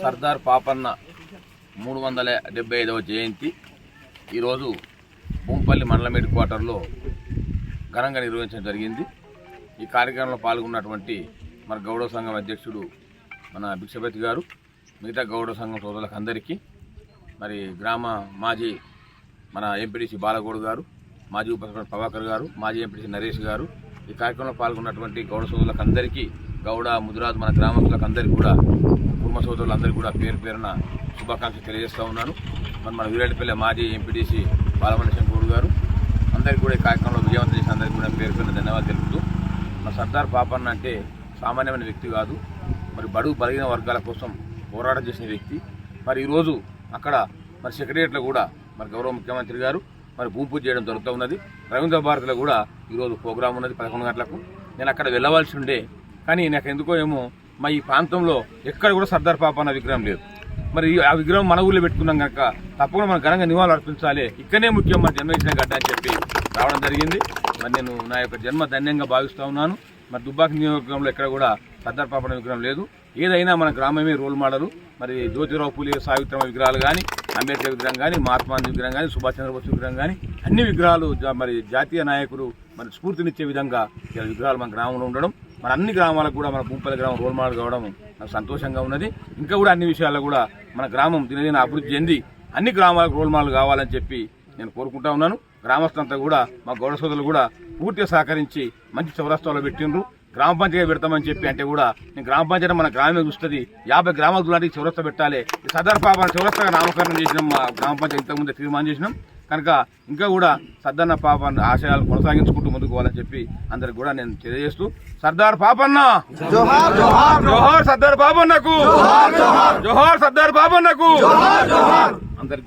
సర్దార్ పాపన్న మూడు వందల డెబ్బై ఐదవ జయంతి. ఈరోజు భూంపల్లి మండలం హెడ్ క్వార్టర్లో ఘనంగా నిర్వహించడం జరిగింది. ఈ కార్యక్రమంలో పాల్గొన్నటువంటి మన గౌడవ సంఘం అధ్యక్షుడు మన భిక్షపతి గారు మిగతా గౌడవ సంఘం సోదరులకు అందరికీ మరి గ్రామ మాజీ మన ఎంపీడీసీ బాలగౌడ్ గారు మాజీ ఉప ప్రభాకర్ గారు మాజీ ఎంపీడీసీ నరేష్ గారు ఈ కార్యక్రమంలో పాల్గొన్నటువంటి గౌడ సోదరులకు అందరికీ గౌడ ముదిరాజ్ మన గ్రామస్తులకు అందరికీ కూడా కుటుంబ సోదరులందరికీ కూడా పేరు పేరున శుభాకాంక్షలు తెలియజేస్తూ ఉన్నాను. మరి మన వీరేడుపల్లి మాజీ ఎంపీటీసీ బాలమణి శంకూర్ గారు అందరికీ కూడా ఈ కార్యక్రమంలో విజయవంతం చేసిన అందరికీ కూడా పేరు పేరున ధన్యవాదాలు తెలుపుతూ మన సర్దార్ పాపన్న అంటే సామాన్యమైన వ్యక్తి కాదు మరి బడుగు బలిగిన వర్గాల కోసం పోరాటం చేసిన వ్యక్తి. మరి ఈరోజు అక్కడ మరి సెక్రటరియట్లో కూడా మరి గౌరవ ముఖ్యమంత్రి గారు మరి భూమి పూజ చేయడం జరుగుతూ ఉన్నది. రవీంద్ర భారతిలో కూడా ఈరోజు ప్రోగ్రాం ఉన్నది పదకొండు గంటలకు. నేను అక్కడ వెళ్ళవలసి ఉండే కానీ నాకు ఎందుకో ఏమో మా ఈ ప్రాంతంలో ఎక్కడ కూడా సర్దార్ పాపన్న విగ్రహం లేదు. మరి ఆ విగ్రహం మన ఊళ్ళో పెట్టుకున్నాం కనుక తప్పకుండా మనం ఘనంగా నివాళులు అర్పించాలి. ఇక్కడనే ముఖ్యం మన జన్మ ఇచ్చిన గడ్డ అని చెప్పి రావడం జరిగింది. మరి నేను నా యొక్క జన్మ ధన్యంగా భావిస్తూ ఉన్నాను. మరి దుబ్బాక నియోజకవర్గంలో ఎక్కడ కూడా సర్దార్ పాపన విగ్రహం లేదు. ఏదైనా మన గ్రామమే రోల్ మోడల్. మరి జ్యోతిరావు పూలే సావిత్రమ విగ్రహాలు కానీ అంబేద్కర్ విగ్రహం కానీ మహాత్మా విగ్రహం కానీ సుభాష్ చంద్రబోస్ విగ్రహం కానీ అన్ని విగ్రహాలు మరి జాతీయ నాయకులు మరి స్ఫూర్తినిచ్చే విధంగా ఇలా విగ్రహాలు మన గ్రామంలో ఉండడం మన అన్ని గ్రామాలకు కూడా మన భూపల్లి గ్రామం రోల్ మోడల్ కావడం నాకు సంతోషంగా ఉన్నది. ఇంకా కూడా అన్ని విషయాల్లో కూడా మన గ్రామం దినదిన అభివృద్ధి చెంది అన్ని గ్రామాలకు రోల్ మోడల్ కావాలని చెప్పి నేను కోరుకుంటా ఉన్నాను. గ్రామస్తులంతా కూడా మా గౌడ సోదరులు కూడా పూర్తిగా సహకరించి మంచి చౌరస్తాలో పెట్టిండ్రు. గ్రామ పంచాయతీ పెడతామని చెప్పి అంటే కూడా నేను గ్రామ పంచాయతీ మన గ్రామమే చూస్తుంది. యాభై గ్రామాల దూరానికి చౌరస్తా పెట్టాలి. సదర్ పాప చౌరస్తాగా నామకరణం చేసినాం మా గ్రామ పంచాయతీ ఇంతకుముందే తీర్మానం చేసినాం. కనుక ఇంకా కూడా సర్దార్ పాప ఆశయాలు కొనసాగించుకుంటూ ముందుకు పోవాలని చెప్పి అందరికి కూడా నేను తెలియజేస్తూ సర్దార్ పాపన్న! జోహార్ సర్దార్ బాబన్నకు జోహార్ సర్దార్ బాబన్నకు అందరికి